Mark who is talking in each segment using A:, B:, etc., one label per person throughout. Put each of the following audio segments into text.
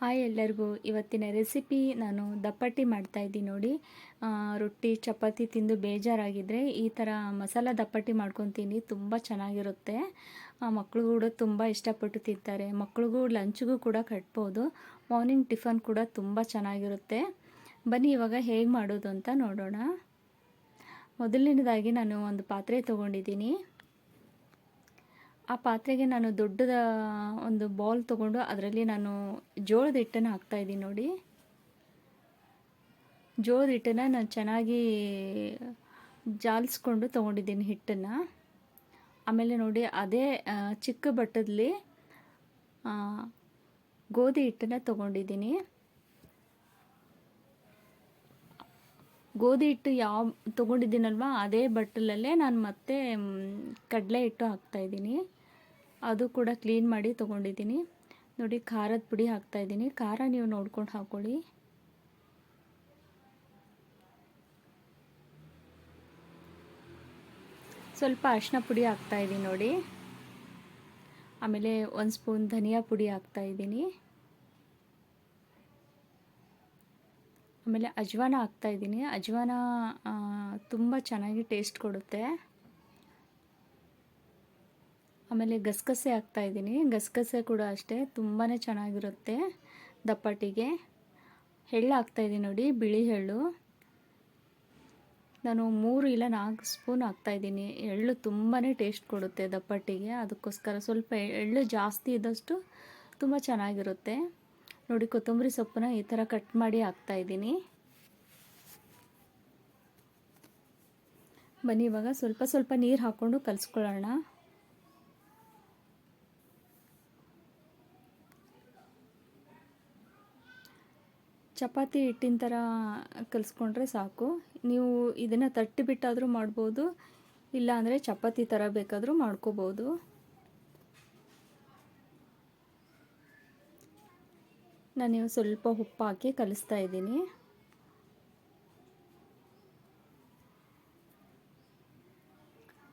A: Hi ಎಲ್ಲರಿಗೂ. ಇವತ್ತಿನ recipe ನಾನು ದಪ್ಪಟ್ಟಿ ಮಾಡ್ತಾಯಿದ್ದೀನಿ ನೋಡಿ. ರೊಟ್ಟಿ, ಚಪಾತಿ ತಿಂದು ಬೇಜಾರಾಗಿದ್ದರೆ ಈ ಥರ ಮಸಾಲ ದಪ್ಪಟ್ಟಿ ಮಾಡ್ಕೊತೀನಿ ತುಂಬ ಚೆನ್ನಾಗಿರುತ್ತೆ. ಮಕ್ಕಳು ಕೂಡ ತುಂಬ ಇಷ್ಟಪಟ್ಟು ತಿಂತಾರೆ. ಮಕ್ಳಿಗೂ ಲಂಚ್ಗೂ ಕೂಡ ಕಟ್ಬೋದು. ಮಾರ್ನಿಂಗ್ ಟಿಫನ್ ಕೂಡ ತುಂಬ ಚೆನ್ನಾಗಿರುತ್ತೆ. ಬನ್ನಿ, ಇವಾಗ ಹೇಗೆ ಮಾಡೋದು ಅಂತ ನೋಡೋಣ. ಮೊದಲನೇದಾಗಿ ನಾನು ಒಂದು ಪಾತ್ರೆ ತೊಗೊಂಡಿದ್ದೀನಿ. ಆ ಪಾತ್ರೆಗೆ ನಾನು ದೊಡ್ಡದ ಒಂದು ಬೌಲ್ ತೊಗೊಂಡು ಅದರಲ್ಲಿ ನಾನು ಜೋಳದ ಹಿಟ್ಟನ್ನು ಹಾಕ್ತಾಯಿದ್ದೀನಿ ನೋಡಿ. ಜೋಳದ ಹಿಟ್ಟನ್ನು ನಾನು ಚೆನ್ನಾಗಿ ಜಾಲಿಸ್ಕೊಂಡು ತೊಗೊಂಡಿದ್ದೀನಿ ಹಿಟ್ಟನ್ನು. ಆಮೇಲೆ ನೋಡಿ ಅದೇ ಚಿಕ್ಕ ಬಟ್ಟದಲ್ಲಿ ಗೋಧಿ ಹಿಟ್ಟನ್ನು ತೊಗೊಂಡಿದ್ದೀನಿ. ಗೋಧಿ ಹಿಟ್ಟು ಯಾವ, ತೊಗೊಂಡಿದ್ದೀನಲ್ವ, ಅದೇ ಬಟ್ಟಲಲ್ಲೇ ನಾನು ಮತ್ತೆ ಕಡಲೆ ಹಿಟ್ಟು ಹಾಕ್ತಾಯಿದ್ದೀನಿ ಅದು ಕೂಡ ಕ್ಲೀನ್ ಮಾಡಿ ತೊಗೊಂಡಿದ್ದೀನಿ. ನೋಡಿ, ಖಾರದ ಪುಡಿ ಹಾಕ್ತಾಯಿದ್ದೀನಿ ಖಾರ ನೀವು ನೋಡ್ಕೊಂಡು ಹಾಕ್ಕೊಳ್ಳಿ ಸ್ವಲ್ಪ ಅರಿಶಿನ ಪುಡಿ ಹಾಕ್ತಾಯಿದ್ದೀನಿ ನೋಡಿ. ಆಮೇಲೆ ಒಂದು ಸ್ಪೂನ್ ಧನಿಯಾ ಪುಡಿ ಹಾಕ್ತಾಯಿದ್ದೀನಿ ಆಮೇಲೆ ಅಜ್ವಾನ ಹಾಕ್ತಾಯಿದ್ದೀನಿ ಅಜ್ವಾನ ತುಂಬ ಚೆನ್ನಾಗಿ ಟೇಸ್ಟ್ ಕೊಡುತ್ತೆ. ಆಮೇಲೆ ಗಸಗಸೆ ಹಾಕ್ತಾ ಇದ್ದೀನಿ. ಗಸಗಸೆ ಕೂಡ ಅಷ್ಟೇ ತುಂಬಾ ಚೆನ್ನಾಗಿರುತ್ತೆ ದಪ್ಪಟ್ಟಿಗೆ. ಎಳ್ಳು ಹಾಕ್ತಾಯಿದ್ದೀನಿ ನೋಡಿ, ಬಿಳಿ ಎಳ್ಳು. ನಾನು ಮೂರು ಇಲ್ಲ ನಾಲ್ಕು ಸ್ಪೂನ್ ಹಾಕ್ತಾಯಿದ್ದೀನಿ ಎಳ್ಳು ತುಂಬಾ ಟೇಸ್ಟ್ ಕೊಡುತ್ತೆ ದಪ್ಪಟ್ಟಿಗೆ. ಅದಕ್ಕೋಸ್ಕರ ಸ್ವಲ್ಪ ಎಳ್ಳು ಜಾಸ್ತಿ ಇದ್ದಷ್ಟು ತುಂಬ ಚೆನ್ನಾಗಿರುತ್ತೆ. ನೋಡಿ, ಕೊತ್ತಂಬರಿ ಸೊಪ್ಪನ್ನ ಈ ಥರ ಕಟ್ ಮಾಡಿ ಹಾಕ್ತಾಯಿದ್ದೀನಿ ಬನ್ನಿ, ಇವಾಗ ಸ್ವಲ್ಪ ಸ್ವಲ್ಪ ನೀರು ಹಾಕ್ಕೊಂಡು ಕಲಿಸ್ಕೊಳ್ಳೋಣ. ಚಪಾತಿ ಹಿಟ್ಟಿನ ಥರ ಕಲಿಸ್ಕೊಂಡ್ರೆ ಸಾಕು. ನೀವು ಇದನ್ನು ತಟ್ಟಿ ಬಿಟ್ಟಾದರೂ ಮಾಡ್ಬೋದು. ಇಲ್ಲ ಅಂದರೆ ಚಪಾತಿ ಥರ ಬೇಕಾದರೂ ಮಾಡ್ಕೋಬೋದು. ನಾನು ಸ್ವಲ್ಪ ಉಪ್ಪು ಹಾಕಿ ಕಲಿಸ್ತಾ ಇದ್ದೀನಿ.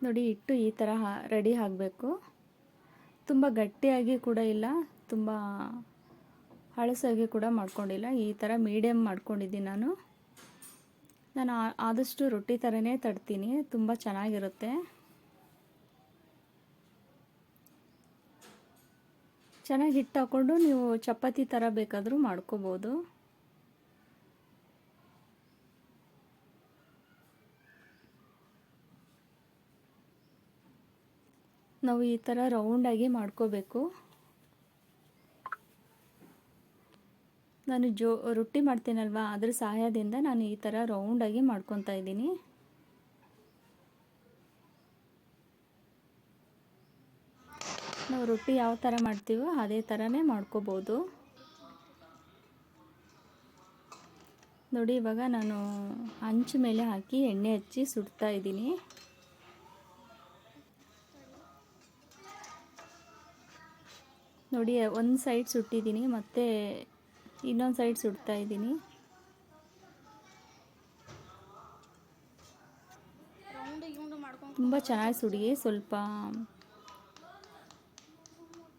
A: ನೋಡಿ, ಹಿಟ್ಟು ಈ ಥರ ರೆಡಿ ಆಗಬೇಕು. ತುಂಬ ಗಟ್ಟಿಯಾಗಿ ಕೂಡ ಇಲ್ಲ, ತುಂಬ ಹಳಸಾಗಿ ಕೂಡ ಮಾಡ್ಕೊಂಡಿಲ್ಲ. ಈ ಥರ ಮೀಡಿಯಮ್ ಮಾಡ್ಕೊಂಡಿದ್ದೀನಿ ನಾನು. ನಾನು ಆದಷ್ಟು ರೊಟ್ಟಿ ಥರನೇ ತಡ್ತೀನಿ ತುಂಬ ಚೆನ್ನಾಗಿರುತ್ತೆ. ಚೆನ್ನಾಗಿ ಹಿಟ್ಟು ಹಾಕ್ಕೊಂಡು ನೀವು ಚಪಾತಿ ಥರ ಬೇಕಾದರೂ ಮಾಡ್ಕೋಬೋದು. ನಾವು ಈ ಥರ ರೌಂಡಾಗಿ ಮಾಡ್ಕೋಬೇಕು. ನಾನು ಜೋ, ರೊಟ್ಟಿ ಮಾಡ್ತೀನಲ್ವ? ಅದ್ರ ಸಹಾಯದಿಂದ ನಾನು ಈ ಥರ ರೌಂಡಾಗಿ ಮಾಡ್ಕೊತಾ ಇದ್ದೀನಿ. ನಾವು ರೊಟ್ಟಿ ಯಾವ ಥರ ಮಾಡ್ತೀವೋ ಅದೇ ಥರನೇ ಮಾಡ್ಕೋಬೋದು. ನೋಡಿ, ಇವಾಗ ನಾನು ಹಂಚು ಮೇಲೆ ಹಾಕಿ ಎಣ್ಣೆ ಹಚ್ಚಿ ಸುಡ್ತಾ ಇದ್ದೀನಿ. ನೋಡಿ, ಒಂದು ಸೈಡ್ ಸುಟ್ಟಿದ್ದೀನಿ, ಮತ್ತು ಇನ್ನೊಂದು ಸೈಡ್ ಸುಡ್ತಾ ಇದ್ದೀನಿ. ತುಂಬ ಚೆನ್ನಾಗಿ ಸುಡಿ, ಸ್ವಲ್ಪ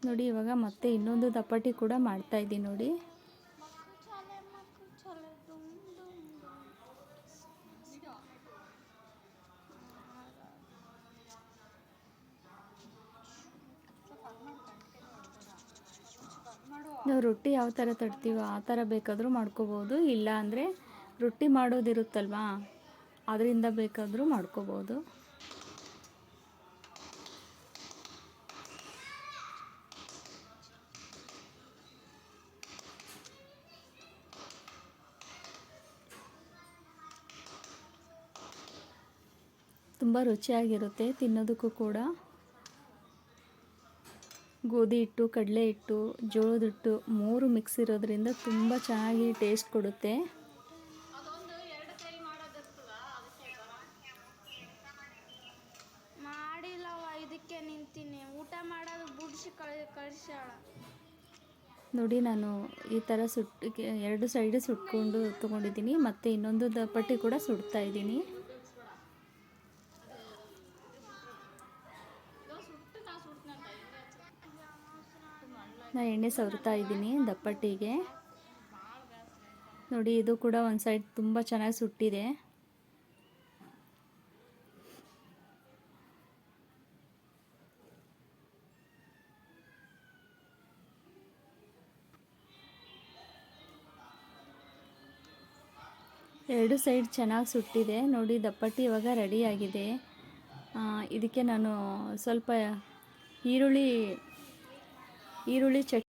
A: ನೋಡಿ ಇವಾಗ ಮತ್ತೆ ಇನ್ನೊಂದು ದಪ್ಪಟ್ಟಿ ಕೂಡ ಮಾಡ್ತಾ ಇದ್ದೀನಿ ನೋಡಿ. ನಾವು ರೊಟ್ಟಿ ಯಾವ ಥರ ತಡ್ತೀವೋ ಆ ಥರ ಬೇಕಾದರೂ ಮಾಡ್ಕೋಬೋದು. ಇಲ್ಲ ಅಂದರೆ ರೊಟ್ಟಿ ಮಾಡೋದಿರುತ್ತಲ್ವಾ? ಅದರಿಂದ ಬೇಕಾದರೂ ಮಾಡ್ಕೋಬೋದು. ತುಂಬ ರುಚಿಯಾಗಿರುತ್ತೆ, ತಿನ್ನೋದಕ್ಕೂ ಕೂಡ. ಗೋಧಿ ಹಿಟ್ಟು ಕಡಲೆ ಹಿಟ್ಟು ಜೋಳದ ಹಿಟ್ಟು ಮೂರು ಮಿಕ್ಸ್ ಇರೋದ್ರಿಂದ ತುಂಬ ಚೆನ್ನಾಗಿ ಟೇಸ್ಟ್ ಕೊಡುತ್ತೆ.
B: ಇದಕ್ಕೆ ನಿಂತೀನಿ. ಊಟ ಮಾಡೋದು ಬುಡ್ಸಿ ಕಳಿ ಕಳಿಸ್ಯಾಳ.
A: ನೋಡಿ ನಾನು ಈ ಥರ ಸುಟ್ಟಿಗೆ ಎರಡು ಸೈಡ್ ಸುಟ್ಕೊಂಡು ತೊಗೊಂಡಿದ್ದೀನಿ ಮತ್ತು ಇನ್ನೊಂದು ದಪ್ಪಟ್ಟಿ ಕೂಡ ಸುಡ್ತಾ ಇದ್ದೀನಿ. ನಾನು ಎಣ್ಣೆ ಸವರ್ತಾ ಇದ್ದೀನಿ ದಪ್ಪಟ್ಟಿಗೆ. ನೋಡಿ, ಇದು ಕೂಡ ಒಂದು ಸೈಡ್ ತುಂಬ ಚೆನ್ನಾಗಿ ಸುಟ್ಟಿದೆ. ಎರಡು ಸೈಡ್ ಚೆನ್ನಾಗಿ ಸುಟ್ಟಿದೆ. ನೋಡಿ, ದಪ್ಪಟ್ಟಿ ಇವಾಗ ರೆಡಿಯಾಗಿದೆ ಇದಕ್ಕೆ ನಾನು ಸ್ವಲ್ಪ ಈರುಳ್ಳಿ ಈರುಳ್ಳಿ ಚಟ್